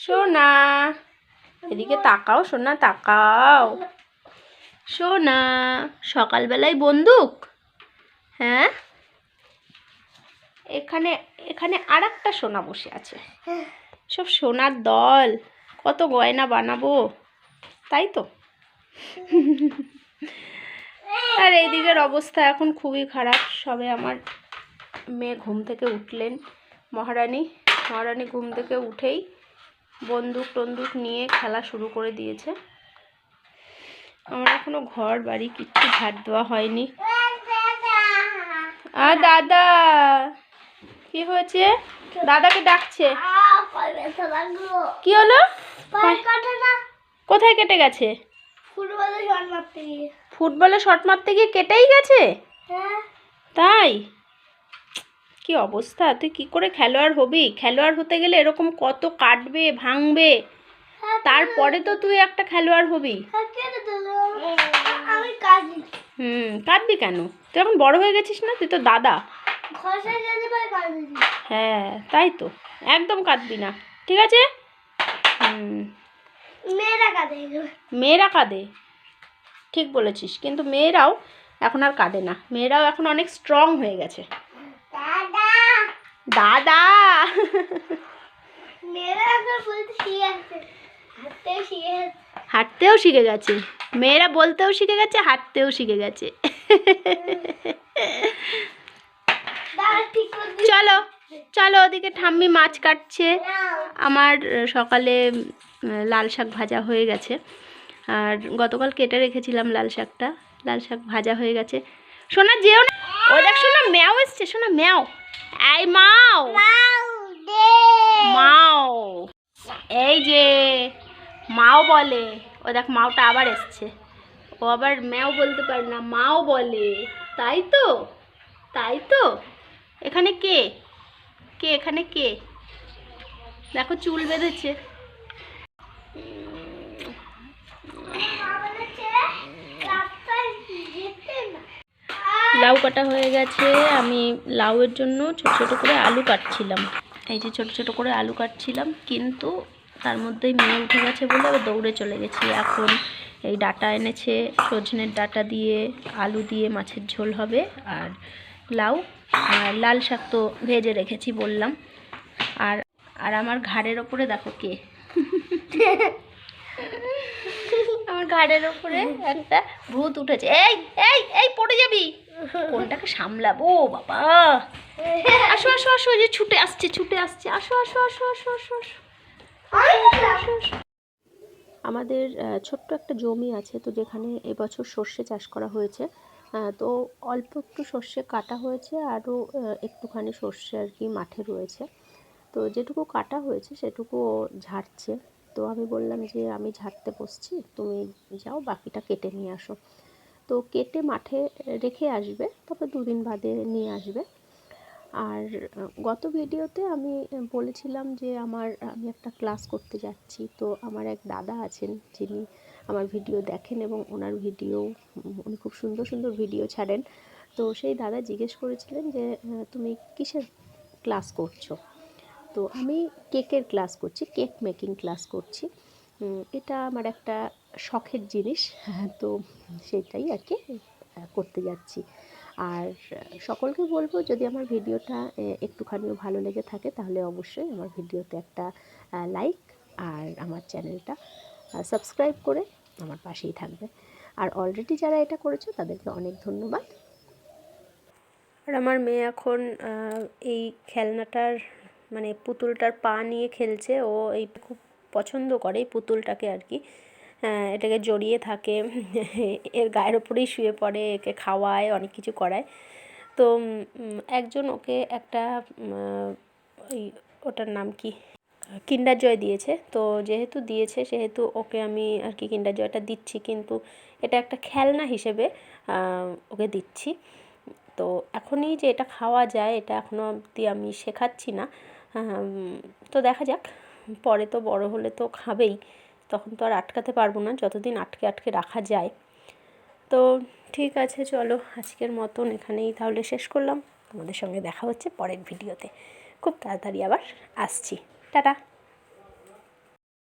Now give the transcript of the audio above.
সোনা, এদিকে তাকাও সোনা তাকাও। সোনা, সকালবেলায় বন্দুক? হ্যাঁ? এখানে এখানে আর একটা সোনা বসে আছে। সব সোনার দল, কত গয়না বানাবো? তাই তো? আর এইদিকের অবস্থা এখন খুবই খারাপ। সবে আমার মেয়ে ঘুম থেকে উঠলেন। মহারানী মহারানী ঘুম থেকে উঠেই বন্দুক টন্দুক নিয়ে খেলা শুরু করে দিয়েছে। আমার এখনও ঘর বাড়ি কিচ্ছু ঝাড় দেওয়া হয়নি। আর দাদা! কি হয়েছে? দাদাকে ডাকছে। কি হলো? কোথায় কেটে গেছে? ফুটবলে শট মারতে গিয়ে। ফুটবলে শট মারতে গিয়ে কেটেই গেছে? হ্যাঁ। তাই? কি অবস্থা? তুই কি করে খেলোয়াড় হবি? খেলোয়াড় হতে গেলে এরকম কত কাটবে ভাঙবে? তারপরে তো তুই একটা খেলোয়াড় হবি। হুম কাঁদবি কেন? তুই এখন বড় হয়ে গেছিস না? তুই তো দাদা। হ্যাঁ তাই তো। একদম কাঁদবি না। ঠিক আছে? হুম। মেয়েরা কাঁদে। মেয়েরা কাঁদে। ঠিক বলেছিস। কিন্তু মেয়েরাও এখন আর কাঁদে না। মেয়েরাও এখন অনেক স্ট্রং হয়ে গেছে। দাদা। হাঁটতেও শিখে গেছে। মেয়েরা বলতেও শিখে গেছে হাঁটতেও শিখে গেছে। চলো চলো ওদিকে ঠাম্মি মাছ কাটছে। আমার সকালে লাল শাক ভাজা হয়ে গেছে। আর গতকাল কেটে রেখেছিলাম লাল শাকটা। লাল শাক ভাজা হয়ে গেছে। শোনা যেও না। ওই দেখ শোনা ম্যাও এসছে শোনা ম্যাও। এই মাও। মাও এই যে মাও বলে ও দেখ মাওটা আবার এসছে। ও আবার ম্যাও বলতে পারে না মাও বলে। তাই তো? তাই তো? এখানে কে? কে এখানে কে? দেখো চুল বেঁধেছে। লাউ কাটা হয়ে গেছে আমি লাউয়ের জন্য ছোট ছোট করে আলু কাটছিলাম। এই যে ছোট ছোট করে আলু কাটছিলাম কিন্তু তার মধ্যেই মেয়ে উঠে গেছে বলে আবার দৌড়ে চলে গেছি। এখন এই ডাটা এনেছে সজনের ডাটা দিয়ে আলু দিয়ে মাছের ঝোল হবে আর লাউ আর লাল শাক তো ভেজে রেখেছি বললাম। আর আর আমার ঘাড়ের ওপরে দেখো কে। আমার ঘাড়ের ওপরে একটা ভূত উঠেছে। এই এই এই পড়ে যাবি। কোনটাকে সামলাবো? বাবা। আসো আসো আসো যে ছুটে আসছে ছুটে আসছে। আসো আসো আসো আসো আসো আসো। আমাদের ছোট্ট একটা জমি আছে, তো যেখানে এবছর সর্ষে চাষ করা হয়েছে। তো অল্প একটু সর্ষে কাটা হয়েছে, আরও একটুখানি সর্ষে আর কি মাঠে রয়েছে। তো যেটুকু কাটা হয়েছে, সেটুকু ঝাড়ছে। তো আমি বললাম যে, আমি ঝাড়তে বসছি, তুমি যাও, বাকিটা কেটে নিয়ে আসো। তো কেটে মাঠে রেখে আসবে তবে দুদিন বাদে নিয়ে আসবে। আর, গত ভিডিওতে আমি বলেছিলাম যে আমার, আমি একটা ক্লাস করতে যাচ্ছি। তো আমার এক দাদা আছেন, যিনি আমার ভিডিও দেখেন এবং ওনার ভিডিও, উনি খুব সুন্দর সুন্দর ভিডিও ছাড়েন। তো সেই দাদা জিজ্ঞেস করেছিলেন যে, তুমি কিসের ক্লাস করছ? তো আমি কেকের ক্লাস করছি, কেক মেকিং ক্লাস করছি। এটা আমার একটা শখের জিনিস তো সেটাই আর কি করতে যাচ্ছি। আর সকলকে বলব যদি আমার ভিডিওটা একটুখানিও ভালো লেগে থাকে তাহলে অবশ্যই আমার ভিডিওতে একটা লাইক আর আমার চ্যানেলটা সাবস্ক্রাইব করে আমার পাশেই থাকবে। আর অলরেডি যারা এটা করেছ তাদেরকে অনেক ধন্যবাদ। আর আমার মেয়ে এখন এই খেলনাটার মানে পুতুলটার পা নিয়ে খেলছে। ও এই খুব পছন্দ করে এই পুতুলটাকে আর কি। এটাকে জড়িয়ে থাকে, এর গায়ের ওপরেই শুয়ে পড়ে, একে খাওয়ায়, অনেক কিছু করায়। তো একজন ওকে একটা ওই ওটার নাম কি? কিন্ডার জয় দিয়েছে। তো যেহেতু দিয়েছে, সেহেতু ওকে আমি আর কি কিন্ডার জয়টা দিচ্ছি, কিন্তু এটা একটা খেলনা হিসেবে ওকে দিচ্ছি। তো এখনই যে এটা খাওয়া যায়, এটা এখনও অবধি আমি শেখাচ্ছি না। তো দেখা যাক, পরে তো বড় হলে তো খাবেই। তখন তো আর আটকাতে পারব না, যতদিন আটকে আটকে রাখা যায়। তো ঠিক আছে, চলো আজকের মতন এখানেই তাহলে শেষ করলাম। তোমাদের সঙ্গে দেখা হচ্ছে পরের ভিডিওতে। খুব তাড়াতাড়ি আবার আসছি। টাটা!